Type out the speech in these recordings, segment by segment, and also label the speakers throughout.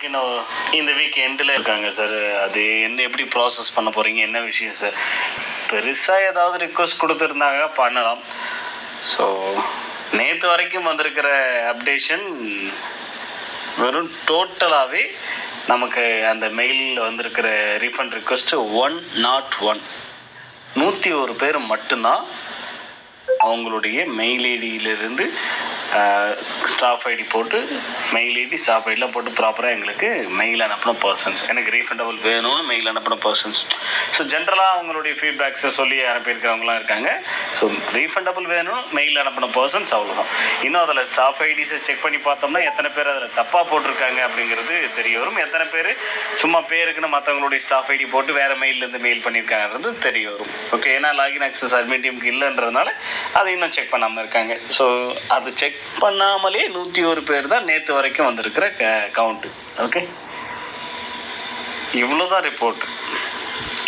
Speaker 1: இன்னும் இந்த வீக் எண்டில் இருக்காங்க சார் அது என்ன எப்படி ப்ராசஸ் பண்ண போகிறீங்க என்ன விஷயம் சார் பெருசாக ஏதாவது ரிக்வஸ்ட் கொடுத்துருந்தாங்க பண்ணலாம். ஸோ நேற்று வரைக்கும் வந்திருக்கிற அப்டேஷன் வெறும் டோட்டலாகவே நமக்கு அந்த மெயிலில் வந்திருக்கிற refund request one nought one நூற்றி ஒரு பேர் மட்டும்தான் அவங்களுடைய மெயில் ஐடியிலிருந்து ஸ்டாஃப் ஐடி போட்டு மெயில் ஐடி ஸ்டாஃப் ஐடிலாம் போட்டு ப்ராப்பராக எங்களுக்கு மெயில் அனுப்பின பர்சன்ஸ் எனக்கு ரீஃபண்டபுள் வேணும்னு மெயில் அனுப்பின பர்சன்ஸ் ஸோ ஜென்ரலாக அவங்களுடைய ஃபீட்பேக்ஸை சொல்லி அனுப்பியிருக்கிறவங்களாம் இருக்காங்க. ஸோ ரீஃபண்டபுள் வேணும் மெயில் அனுப்பின பர்சன்ஸ் அவ்வளோதான் இன்னும் அதில் ஸ்டாஃப் ஐடிஸை செக் பண்ணி பார்த்தோம்னா எத்தனை பேர் அதில் தப்பாக போட்டிருக்காங்க அப்படிங்கிறது தெரிய வரும். எத்தனை பேர் சும்மா பேருக்குன்னு மற்றவங்களுடைய ஸ்டாஃப் ஐடி போட்டு வேறு மெயிலேருந்து மெயில் பண்ணியிருக்காங்கிறது தெரிய வரும். ஓகே ஏன்னா லாகின் ஆக்சஸ் அட்மின் டீமுக்கு இல்லைன்றதுனால அதை இன்னும் செக் பண்ணாமல் இருக்காங்க. ஸோ அது செக் பண்ணாமலே நூற்றி ஒரு பேர் தான் நேற்று வரைக்கும் வந்திருக்கிற க கவுண்ட்டு ஓகே இவ்வளோ தான் ரிப்போர்ட்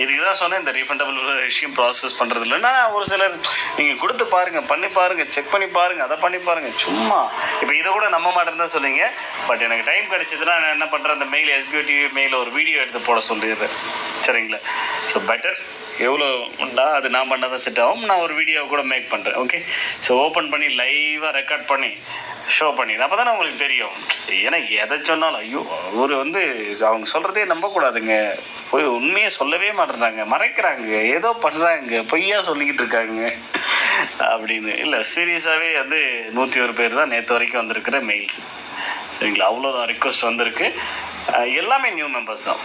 Speaker 1: இதுக்கு தான் சொன்னேன் இந்த ரீஃபண்டபிள் விஷயம் ப்ராசஸ் பண்ணுறது இல்லைன்னா ஒரு சிலர் நீங்கள் கொடுத்து பாருங்கள் பண்ணி பாருங்கள் செக் பண்ணி பாருங்கள் அதை பண்ணி பாருங்கள் சும்மா. இப்போ இதை கூட நம்ப மாட்டேன்னு தான் சொன்னீங்க. பட் எனக்கு டைம் கிடச்சிதுன்னா நான் என்ன பண்ணுறேன் அந்த மெயில் எஸ்பிஓ டிவி மெயில் ஒரு வீடியோ எடுத்து போட சொல்லிடுறேன். சரிங்களா? ஸோ பெட்டர் எவ்வளோ உண்டா? அது நான் பண்ணாதான் செட் ஆகும். நான் ஒரு வீடியோ கூட மேக் பண்ணுறேன் ஓகே ஸோ ஓப்பன் பண்ணி லைவாக ரெக்கார்ட் பண்ணி ஷோ பண்ணி. அப்போ தானே உங்களுக்கு தெரியும். ஏன்னா எதை சொன்னாலும் ஐயோ அவர் வந்து அவங்க சொல்கிறதே நம்பக்கூடாதுங்க. போய் உண்மையை சொல்லவே மாட்டேறாங்க மறைக்கிறாங்க. ஏதோ பண்ணுறாங்க பொய்யா சொல்லிக்கிட்டு இருக்காங்க. அப்படின்னு. இல்லை சீரியஸாகவே வந்து நூற்றி ஒரு பேர் தான் நேற்று வரைக்கும் வந்திருக்கிற மெயில்ஸ் சரிங்களா? அவ்வளோதான் ரிக்வஸ்ட் வந்திருக்கு. எல்லாமே நியூ மெம்பர்ஸ் தான்.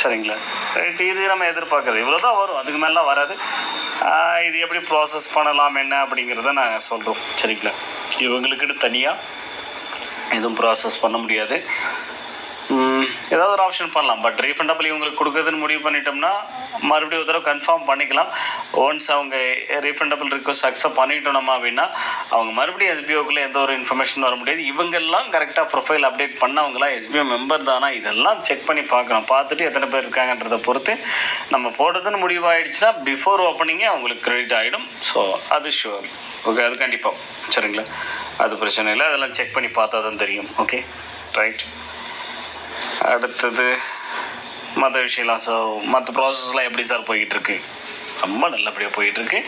Speaker 1: சரிங்களா? ரைட் இது நம்ம எதிர்பார்க்குறது. இவ்வளோ தான் வரும். அதுக்கு மேலாம் வராது. இது எப்படி ப்ராசஸ் பண்ணலாம் என்ன அப்படிங்கிறத நாங்கள் சொல்கிறோம் சரிங்களா? இவங்களுக்குன்னு தனியாக எதுவும் ப்ராசஸ் பண்ண முடியாது. ஏதாவது ஒரு ஆப்ஷன் பண்ணலாம். பட் ரீஃபண்டபிள் இவங்களுக்கு கொடுக்குறதுன்னு முடிவு பண்ணிட்டோம்னா மறுபடியும் ஒரு தடவை கன்ஃபார்ம் பண்ணிக்கலாம். ஒன்ஸ் அவங்க ரீஃபண்டபிள் ரிக்வஸ்ட் அக்செப்ட் பண்ணிட்டோம்னா அப்படின்னா அவங்க மறுபடியும் எஸ்பிஓக்குள்ளே எந்த ஒரு இன்ஃபர்மேஷன் வர முடியாது. இவங்கெல்லாம் கரெக்டாக ப்ரொஃபைல் அப்டேட் பண்ணவங்களாம் எஸ்பிஓ மெம்பர் தானா இதெல்லாம் செக் பண்ணி பார்க்கணும். பார்த்துட்டு எத்தனை பேர் இருக்காங்கன்றத பொறுத்து நம்ம போடுறதுன்னு முடிவாயிடுச்சுன்னா பிஃபோர் ஓப்பனிங்கே அவங்களுக்கு கிரெடிட் ஆகிடும் ஸோ அது ஷுவர் ஓகே அது கண்டிப்பாக சரிங்களா? அது பிரச்சனை இல்லை. அதெல்லாம் செக் பண்ணி பார்த்தா தான் தெரியும். ஓகே ரைட் அடுத்தது மற்ற விஷயம்லாம் ஸோ மற்ற ப்ராசஸ்லாம் எப்படி சார் போயிட்டுருக்கு? ரொம்ப நல்லபடியாக போயிட்டுருக்கு.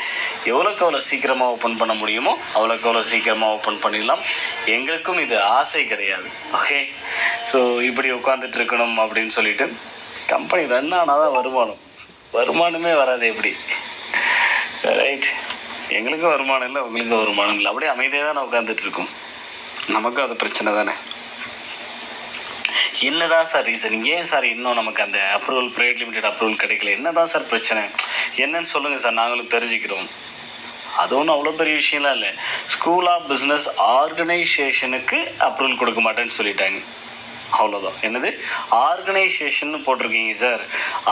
Speaker 1: எவ்வளோக்கு எவ்வளோ சீக்கிரமாக ஓப்பன் பண்ண முடியுமோ அவ்வளோக்கு அவ்வளோ சீக்கிரமாக ஓப்பன் பண்ணிடலாம். எங்களுக்கும் இது ஆசை கிடையாது. ஓகே ஸோ இப்படி உட்காந்துட்டு இருக்கணும் அப்படின்னு சொல்லிட்டு கம்பெனி ரன் ஆனால் தான் வருமானம். வருமானமே வராது எப்படி? ரைட் எங்களுக்கும் வருமானம் இல்லை உங்களுக்கும் வருமானம் இல்லை. அப்படியே அமைதியாக தானே உட்காந்துட்டு இருக்கும். நமக்கும் அது பிரச்சனை தானே. என்னதான் சார் ரீசன் ஏன் சார் இன்னும் நமக்கு அந்த அப்ரூவல் ப்ரைவேட் லிமிடெட் அப்ரூவல் கிடைக்கல? என்னதான் சார் பிரச்சனை? என்னன்னு சொல்லுங்கள் சார் நாங்களும் தெரிஞ்சுக்கிறோம். அது ஒன்றும் அவ்வளோ பெரிய விஷயம்லாம் இல்லை. ஸ்கூல் ஆஃப் பிஸ்னஸ் ஆர்கனைசேஷனுக்கு அப்ரூவல் கொடுக்க மாட்டேன்னு சொல்லிட்டாங்க. அவ்வளோதான் என்னது? ஆர்கனைசேஷன் போட்டிருக்கீங்க சார்.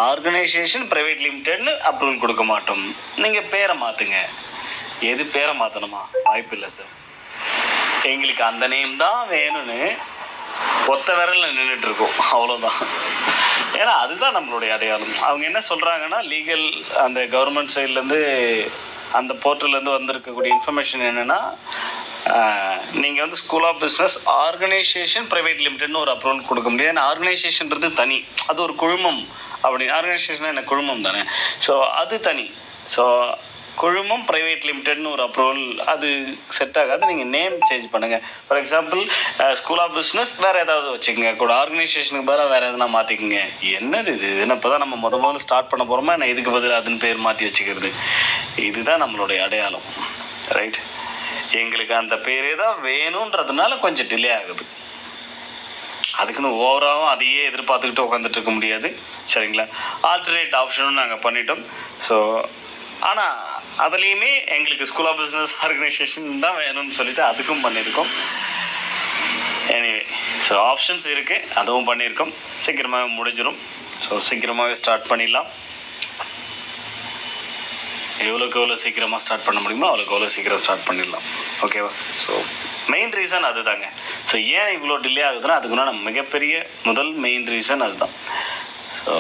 Speaker 1: ஆர்கனைசேஷன் ப்ரைவேட் லிமிடெட்னு அப்ரூவல் கொடுக்க மாட்டோம். நீங்கள் பேரை மாற்றுங்க எது பேரை மாற்றணுமா வாய்ப்பு இல்லை சார். எங்களுக்கு அந்த நேம் தான் வேணும்னு ஒத்த விரலில் நின்றுட்டு இருக்கோம் அவ்வளோதான் ஏன்னா அதுதான் நம்மளுடைய அடையாளம். அவங்க என்ன சொல்கிறாங்கன்னா லீகல் அந்த கவர்மெண்ட் சைட்லேருந்து அந்த போர்ட்டல்லேருந்து வந்திருக்கக்கூடிய இன்ஃபர்மேஷன் என்னென்னா நீங்கள் வந்து school of business organisation private லிமிடெட்னு ஒரு அப்ரூவல் கொடுக்க முடியாது. ஏன்னா ஆர்கனைசேஷன்றது தனி. அது ஒரு குழுமம். அப்படி ஆர்கனைசேஷன் என்ன? குழுமம் தானே. ஸோ அது தனி. ஸோ கொழுமம் ப்ரைவேட் லிமிடெட்னு ஒரு அப்ரூவல் அது செட் ஆகாது. நீங்கள் நேம் சேஞ்ச் பண்ணுங்கள் for example school of business வேறு ஏதாவது வச்சுக்கோங்க. கூட ஆர்கனைசேஷனுக்கு பதிலாக வேறு எதுனா மாற்றிக்கோங்க என்னது இது? என்ன இப்போ தான் நம்ம முத முதல்ல ஸ்டார்ட் பண்ண போகிறோமா நான் இதுக்கு பதில் அதுன்னு பேர் மாற்றி வச்சுக்கிறது? இதுதான் நம்மளுடைய அடையாளம். ரைட் எங்களுக்கு அந்த பேரே தான் வேணுன்றதுனால கொஞ்சம் டிலே ஆகுது. அதுக்குன்னு ஓவராகவும் அதையே எதிர்பார்த்துக்கிட்டு உட்காந்துட்டு இருக்க முடியாது. சரிங்களா? ஆல்டர்னேட் ஆப்ஷனும் நாங்கள் பண்ணிட்டோம். ஸோ ஆனால் அதுலேயுமே எங்களுக்கு ஸ்கூல் ஆஃப் பிஸ்னஸ் ஆர்கனைசேஷன் தான் வேணும்னு சொல்லிட்டு அதுக்கும் பண்ணியிருக்கோம். எனிவே ஸோ ஆப்ஷன்ஸ் இருக்குது அதுவும் பண்ணியிருக்கோம். சீக்கிரமாகவே முடிஞ்சிடும் ஸோ சீக்கிரமாகவே ஸ்டார்ட் பண்ணிடலாம். எவ்வளோக்கு எவ்வளோ சீக்கிரமாக ஸ்டார்ட் பண்ண முடியுமோ அவ்வளோக்கு எவ்வளோ சீக்கிரம் ஸ்டார்ட் பண்ணிடலாம். ஓகேவா ஸோ மெயின் ரீசன் அதுதாங்க. ஸோ ஏன் இவ்வளோ டிலே ஆகுதுன்னா அதுக்குன்னா மிகப்பெரிய முதல் மெயின் ரீசன் அதுதான். ஸோ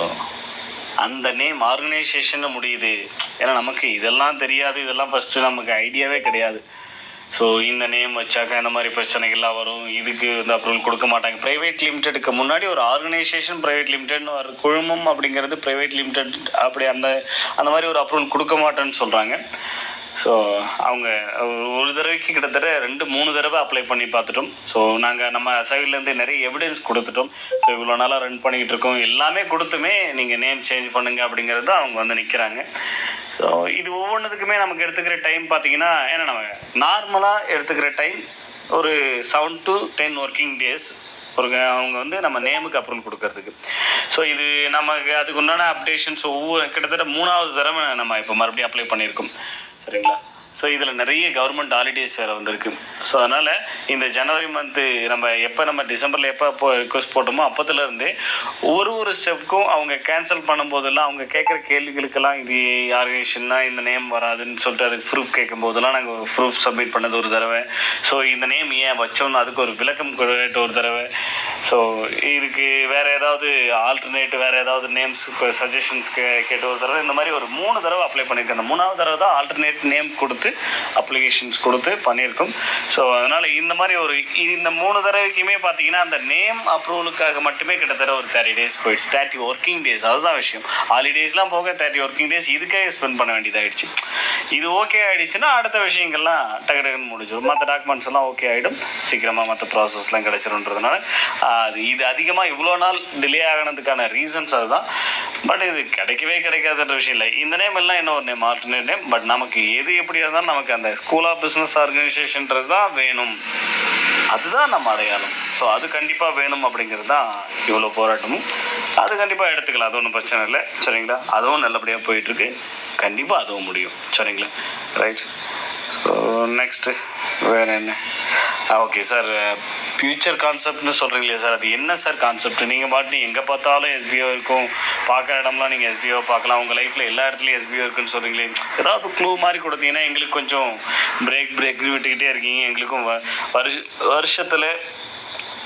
Speaker 1: அந்த நேம் ஆர்கனைசேஷன் முடியுது. ஏன்னா நமக்கு இதெல்லாம் தெரியாது. இதெல்லாம் ஃபஸ்ட்டு நமக்கு ஐடியாவே கிடையாது. ஸோ இந்த நேம் வச்சாக்கா இந்த மாதிரி பிரச்சனைகள்லாம் வரும். இதுக்கு வந்து அப்ரூவல் கொடுக்க மாட்டாங்க. ப்ரைவேட் லிமிடெடுக்கு முன்னாடி ஒரு ஆர்கனைசேஷன் ப்ரைவேட் லிமிடெட்னு ஒரு குழுமம் அப்படிங்கிறது ப்ரைவேட் லிமிடெட் அப்படி அந்த அந்த மாதிரி ஒரு அப்ரூவல் கொடுக்க மாட்டேன்னு சொல்கிறாங்க ஸோ அவங்க ஒரு- தடவைக்கு கிட்டத்தட்ட ரெண்டு மூணு தடவை அப்ளை பண்ணி பார்த்துட்டோம். ஸோ நாங்கள் நம்ம சைட்லேருந்து நிறைய எவிடன்ஸ் கொடுத்துட்டோம். ஸோ இவ்வளோ நாளாக ரன் பண்ணிக்கிட்டு இருக்கோம். எல்லாமே கொடுத்துமே நீங்கள் நேம் சேஞ்ச் பண்ணுங்க அப்படிங்கிறது தான் அவங்க வந்து நிற்கிறாங்க ஸோ இது ஒவ்வொன்றுத்துக்குமே நமக்கு எடுத்துக்கிற டைம் பார்த்தீங்கன்னா ஏன்னா நம்ம நார்மலாக எடுத்துக்கிற டைம் ஒரு seven to ten working days ஒரு அவங்க வந்து நம்ம நேமுக்கு அப்ரூவல் கொடுக்கறதுக்கு. ஸோ இது நமக்கு அதுக்கு உண்டான அப்டேஷன்ஸ் ஒவ்வொரு கிட்டத்தட்ட மூணாவது தடவை நம்ம இப்போ மறுபடியும் அப்ளை பண்ணியிருக்கோம். சரிங்களா ஸோ இதில் நிறைய கவர்மெண்ட் ஹாலிடேஸ் வேறு வந்திருக்கு. ஸோ அதனால் இந்த ஜனவரி மந்த்து நம்ம எப்போ நம்ம டிசம்பரில் எப்போ இப்போ ரிக்வஸ்ட் போட்டோமோ அப்போத்துலேருந்து ஒரு ஒரு ஸ்டெப்புக்கும் அவங்க கேன்சல் பண்ணும்போதெல்லாம் அவங்க கேட்குற கேள்விகளுக்கெல்லாம் இது ஆர்கனைசேஷன்னா இந்த நேம் வராதுன்னு சொல்லிட்டு அதுக்கு ப்ரூஃப் கேட்கும் போதெல்லாம் நாங்கள் ப்ரூஃப் சப்மிட் பண்ணது ஒரு தடவை. ஸோ இந்த நேம் ஏன் வச்சோம்னு அதுக்கு ஒரு விளக்கம் கேட்டு ஒரு தடவை. ஸோ இதுக்கு வேறு ஏதாவது ஆல்டர்னேட் வேறு ஏதாவது நேம்ஸ் சஜஷன்ஸ் கேட்டு ஒரு தடவை. இந்த மாதிரி ஒரு மூணு தடவை அப்ளை பண்ணியிருக்கேன். அந்த மூணாவது தடவை தான் ஆல்டர்னேட் நேம் கொடுத்து கொடுத்து அப்ளிகேஷன்ஸ் கொடுத்து பண்ணியிருக்கோம். ஸோ அதனால் இந்த மாதிரி ஒரு இந்த மூணு தடவைக்குமே பார்த்தீங்கன்னா அந்த நேம் அப்ரூவலுக்காக மட்டுமே கிட்டத்தட்ட ஒரு தேர்ட்டி டேஸ் போயிடுச்சு. தேர்ட்டி ஒர்க்கிங் டேஸ் அதுதான் விஷயம். ஹாலிடேஸ்லாம் போக தேர்ட்டி ஒர்க்கிங் டேஸ் இதுக்கே ஸ்பெண்ட் பண்ண வேண்டியதாகிடுச்சு இது ஓகே ஆகிடுச்சுன்னா அடுத்த விஷயங்கள்லாம் டக்கு டக்குன்னு முடிஞ்சிடும். மற்ற டாக்குமெண்ட்ஸ் எல்லாம் ஓகே ஆகிடும் சீக்கிரமாக மற்ற ப்ராசஸ்லாம் கிடச்சிருன்றதுனால அது இது அதிகமாக இவ்வளோ நாள் டிலே ஆகினதுக்கான ரீசன்ஸ் அதுதான். பட் இது கிடைக்கவே கிடைக்காதுன்ற விஷயம் இல்லை. இந்த நேம் எல்லாம் என்ன நேம் ஆல்டர்னேட் நேம் பட் நமக்கு எது எப்படி இருந்தாலும் நமக்கு அந்த ஸ்கூல் ஆஃப் பிஸ்னஸ் ஆர்கனைசேஷன்றது தான் வேணும். அதுதான் நம்ம அடையாளம். ஸோ அது கண்டிப்பாக வேணும் அப்படிங்கிறது தான் இவ்வளோ போராட்டமும். அது கண்டிப்பாக எடுத்துக்கலாம். அது ஒன்றும் பிரச்சனை இல்லை. சரிங்களா? அதுவும் நல்லபடியாக போயிட்டுருக்கு. கண்டிப்பாக அதுவும் முடியும். சரிங்களா? ரைட் ஸோ நெக்ஸ்ட்டு வேறு என்ன? ஓகே சார் ஃப்யூச்சர் கான்செப்ட்னு சொல்கிறீங்களே சார் அது என்ன சார் கான்செப்ட் நீங்கள் பாட்டு எங்கே பார்த்தாலும் எஸ்பிஓ இருக்கும். பார்க்குற இடம்லாம் நீங்கள் எஸ்பிஓ பார்க்கலாம். உங்கள் லைஃப்பில் எல்லா இடத்துலையும் எஸ்பிஓ இருக்குன்னு சொல்கிறீங்களே ஏதாவது க்ளூ மாதிரி கொடுத்தீங்கன்னா எங்களுக்கு கொஞ்சம் பிரேக் பிரேக் விட்டுக்கிட்டே இருக்கீங்க. எங்களுக்கும் வ- வருஷ வருஷத்தில்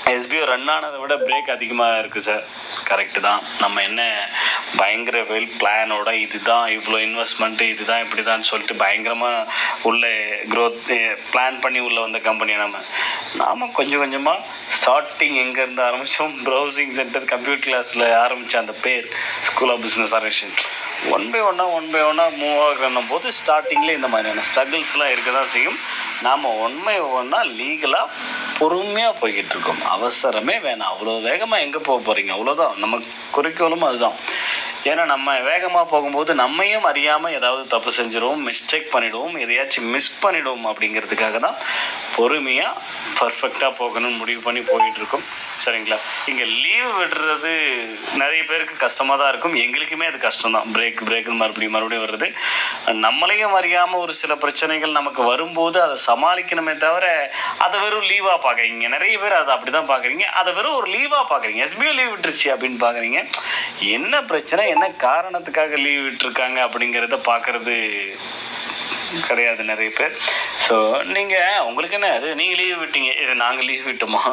Speaker 1: எஸ்பிஓ ரன் ஆனதை விட பிரேக் அதிகமாக இருக்குது சார் கரெக்டு தான். நம்ம என்ன பயங்கர வெல் பிளானோட இதுதான் இவ்வளோ இன்வெஸ்ட்மெண்ட்டு இதுதான் இப்படி தான் சொல்லிட்டு பயங்கரமாக உள்ள க்ரோத் பிளான் பண்ணி உள்ள வந்த கம்பெனி நம்ம நாம். கொஞ்சம் கொஞ்சமாக ஸ்டார்டிங் எங்கேருந்து ஆரம்பித்தோம் ப்ரௌசிங் சென்டர் கம்ப்யூட்டர் கிளாஸில் ஆரம்பித்த அந்த பேர் school of business organisation one by ஒன்னாக ஒன் பை ஒன்னாக மூவ் ஆகணும் போது ஸ்டார்டிங்கில் இந்த மாதிரியான ஸ்ட்ரகிள்ஸ்லாம் இருக்க தான் செய்யும். நாம் உண்மை ஒன்றா லீகலாக பொறுமையாக போய்கிட்டு இருக்கோம் அவசரமே வேணாம். அவ்வளோ வேகமாக எங்கே போக போகிறீங்க அவ்வளோதான். நம்ம குறிக்கோளும் அதுதான். ஏன்னா நம்ம வேகமாக போகும்போது நம்மையும் அறியாமல் ஏதாவது தப்பு செஞ்சிடுவோம் மிஸ்டேக் பண்ணிவிடுவோம் எதையாச்சும் மிஸ் பண்ணிவிடுவோம் அப்படிங்கிறதுக்காக தான் பொறுமையாக பர்ஃபெக்டாக போகணும்னு முடிவு பண்ணி போயிட்டுருக்கோம். சரிங்களா? இங்கே லீவ் விடுறது நிறைய பேருக்கு கஷ்டமாக தான் இருக்கும். எங்களுக்குமே அது கஷ்டம் தான் பிரேக் பிரேக்குன்னு மறுபடியும் மறுபடியும் வருது நம்மளையும் அறியாமல் ஒரு சில பிரச்சனைகள் நமக்கு வரும்போது அதை சமாளிக்கணுமே தவிர அதை வெறும் லீவாக பார்க்குறீங்க நிறைய பேர் அதை அப்படி தான் பார்க்குறீங்க. அதை வெறும் ஒரு லீவாக பார்க்குறீங்க. எஸ்பிஓ லீவ் விட்டுருச்சு அப்படின்னு பார்க்குறீங்க. என்ன பிரச்சனை? என்ன காரணத்துக்காக லீவ் விட்டுருக்காங்க அப்படிங்கிறத பார்க்குறது கிடையாது நிறைய பேர். ஸோ நீங்கள் உங்களுக்கு என்ன? அது நீங்கள் லீவ் விட்டீங்க. இது நாங்கள் லீவ் விட்டோமா?